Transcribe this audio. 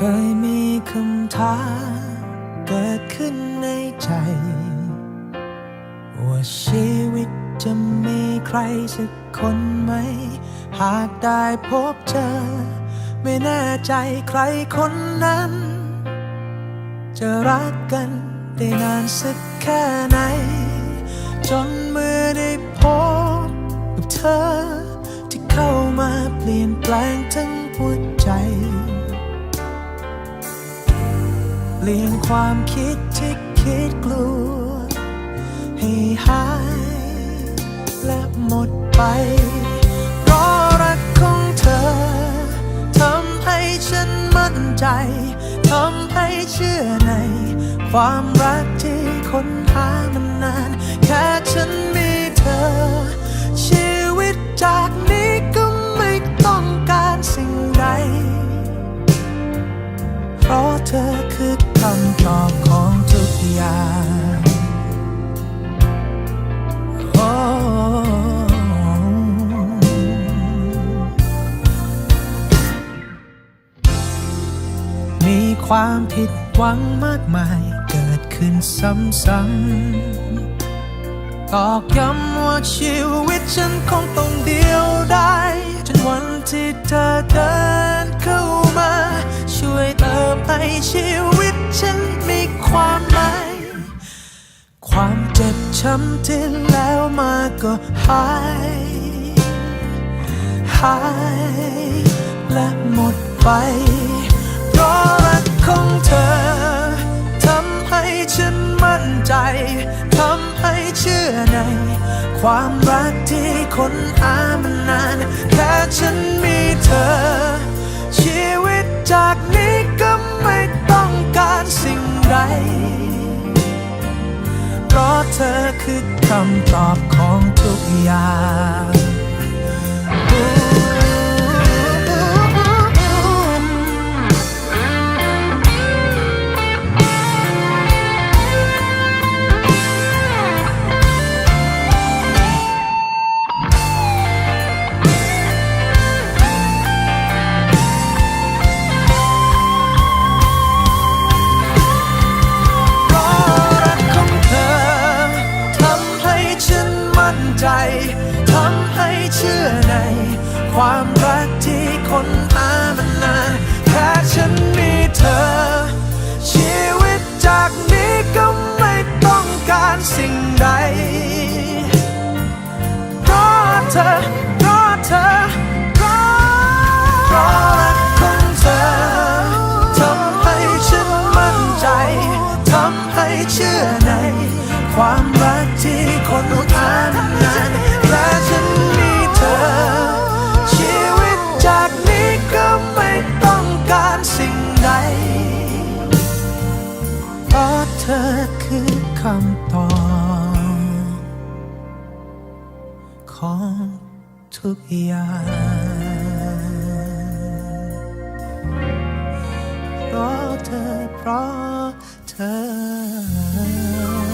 เคยมีคำถามเกิดขึ้นในใจ ว่าชีวิตจะมีใครสักคนไหม หากได้พบเจอ ไม่แน่ใจใครคนนั้น จะรักกันได้นานสักแค่ไหน จนเมื่อได้พบกับเธอ ที่เข้ามาเปลี่ยนแปลงทั้ง ลี่ยนความคิดที่คิดกลัว ให้หาย และหมดไป เพราะรักของเธอทำให้ฉันมั่นใจทำให้เชื่อใน ความรักที่ค้นหามานนาน แค่ฉันมีเธอ ชีวิตจากนี้ก็ไม่ต้องการสิ่งใด เพราะเธอคือ อบของทุกอย่างโอ้มีความผิดหวังมากมายเกิดขึ้นซ้ำๆตอกย้ำว่าชีวิตฉันคงต้องเดียวได้จนวันที่เธอเดินเข้ามา ช่วยเติมให้ชีวิต จ็บช้ำที่แล้วมาก็หาย หาย และหมดไป เพราะรักของเธอทำให้ฉันมั่นใจทำให้เชื่อใน ความรักที่ค้นหามานาน แค่ฉันมีเธอ ชีวิตจากนี้ก็ไม่ต้องการสิ่งใด เพราะเธอคือคำตอบของทุกอย่าง ใจทำให้เชื่อใน ความรักที่คนหามานานแค่ฉันมีเธอ ชีวิตจากนี้ก็ไม่ต้องการสิ่งใด เพราะเธอ เพราะเธอ เพราะเพราะรักของเธอทำให้ฉันมั่นใจทำให้เชื่อใน ความรักที่คน อคือคำตอบของทุกอย่างเพราะเธอเพราะเธอ